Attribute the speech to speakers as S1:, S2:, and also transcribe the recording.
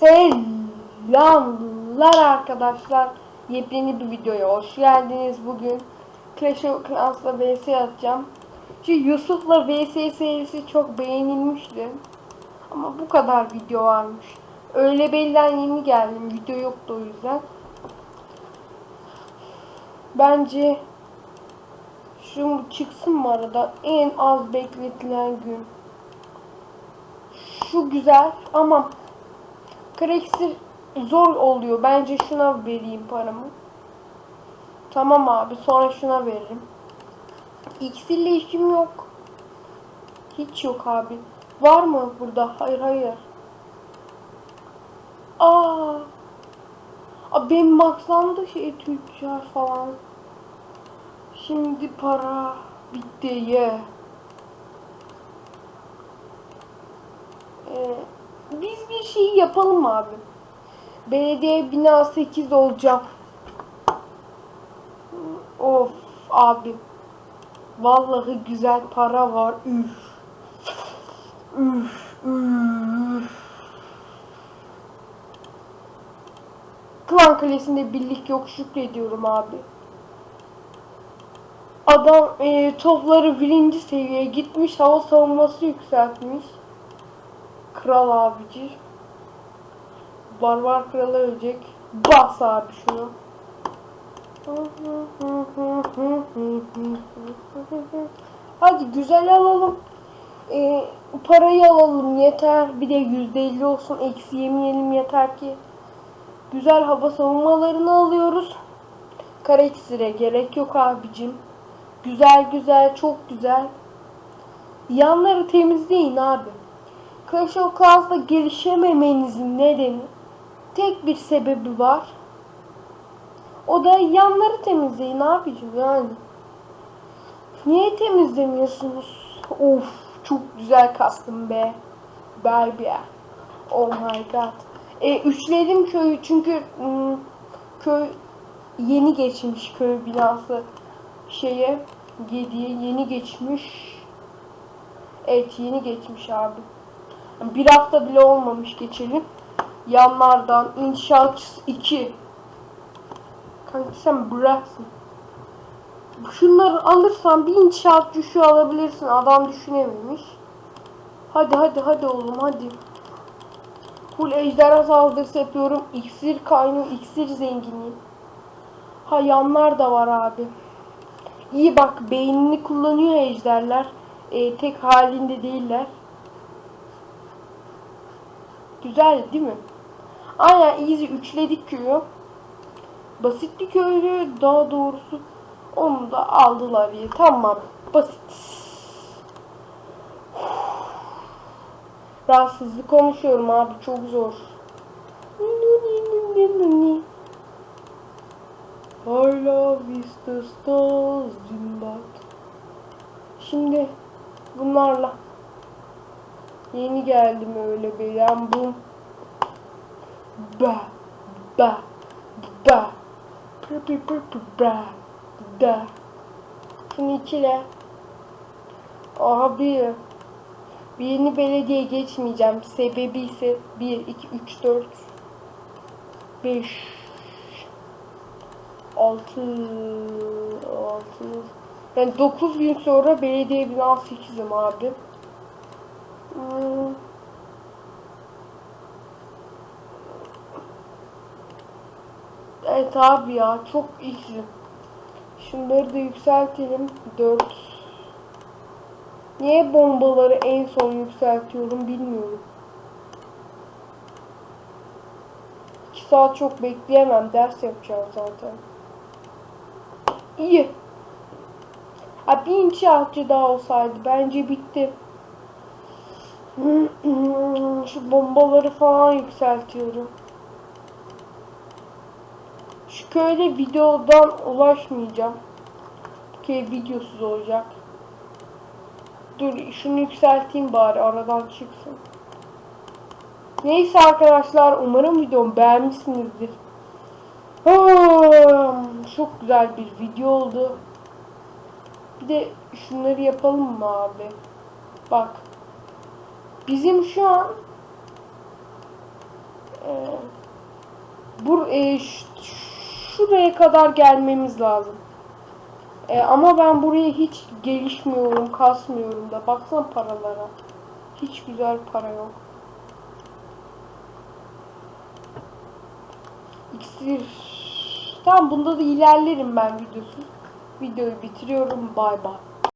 S1: Selamlar arkadaşlar. Yepyeni bir videoya hoş geldiniz. Bugün Clash of Clans'la vs atacağım. Şu Yusuf'la vs serisi çok beğenilmişti. Ama bu kadar video varmış. Öyle belden yeni geldim. Video yoktu o yüzden. Bence şu çıksın mı arada en az bekletilen gün. Şu güzel ama Krexir zor oluyor. Bence şuna vereyim paramı. Tamam abi sonra şuna veririm. İksirle işim yok. Hiç yok abi. Var mı burada? Hayır hayır. Aa. Abi benim maksamda şey tüccar falan. Şimdi para bitti ye. Ee, biz bir şey yapalım abi. Belediye bina 8 olacağım. Of abi. Vallahi güzel para var. Üf. Üf. Üf. Klan Kalesi'nde birlik yok şükrediyorum abi. Adam e, topları birinci seviyeye gitmiş hava savunması yükseltmiş. Kral abici. Barbar kralı ölecek. Bas abi şunu. Hadi güzel alalım. Ee, parayı alalım yeter. Bir de yüzde elli olsun. Eksi yemeyelim yeter ki. Güzel hava savunmalarını alıyoruz. Kara iksire gerek yok abicim. Güzel güzel çok güzel. Yanları temizleyin abi. Clash of Clans'da gelişememenizin nedeni tek bir sebebi var. O da yanları temizleyin abicim yani. Niye temizlemiyorsunuz? Of çok güzel kastım be. Baby. Oh my god. E, üçledim köyü çünkü ım, köy yeni geçmiş köy binası şeye 7'ye yeni geçmiş. Evet yeni geçmiş abi. Bir hafta bile olmamış geçelim. Yanlardan inşaat 2. Kanka sen bıraksın. Şunları alırsan bir inşaatçı şu alabilirsin. Adam düşünememiş. Hadi hadi hadi oğlum hadi. Full ejderha saldırısı yapıyorum. İksir kaynıyor. iksir zenginliği. Ha yanlar da var abi. İyi bak beynini kullanıyor ejderler. Ee, tek halinde değiller. Güzel değil mi? Aynen easy üçledik köyü. Basit bir köylü daha doğrusu onu da aldılar diye. Tamam basit. Rahatsızlık konuşuyorum abi çok zor. Hala vista stars zimbat. Şimdi bunlarla yeni geldim öyle bir yan bu. Ba ba ba pır pır pır pır ba da. Şunu ikile. Abi bir yeni belediye geçmeyeceğim. Sebebi ise 1, 2, 3, 4, 5, 6, 6, yani 9 gün sonra belediye bina 8'im abi. Evet abi ya çok iyi. Şunları da yükseltelim. 4 Niye bombaları en son yükseltiyorum bilmiyorum. 2 saat çok bekleyemem. Ders yapacağım zaten. İyi. Ha bir inşaatçı daha olsaydı bence bitti. Şu bombaları falan yükseltiyorum. Şu köyde videodan ulaşmayacağım. Ki videosuz olacak. Dur şunu yükselteyim bari aradan çıksın. Neyse arkadaşlar umarım videomu beğenmişsinizdir. Hmm, Çok güzel bir video oldu. Bir de şunları yapalım mı abi? Bak. Bizim şu an e, Bur e, ş- şuraya kadar gelmemiz lazım. E, ama ben buraya hiç gelişmiyorum, kasmıyorum da. Baksana paralara. Hiç güzel para yok. İksir. Tamam bunda da ilerlerim ben videosu. Videoyu bitiriyorum. Bay bay.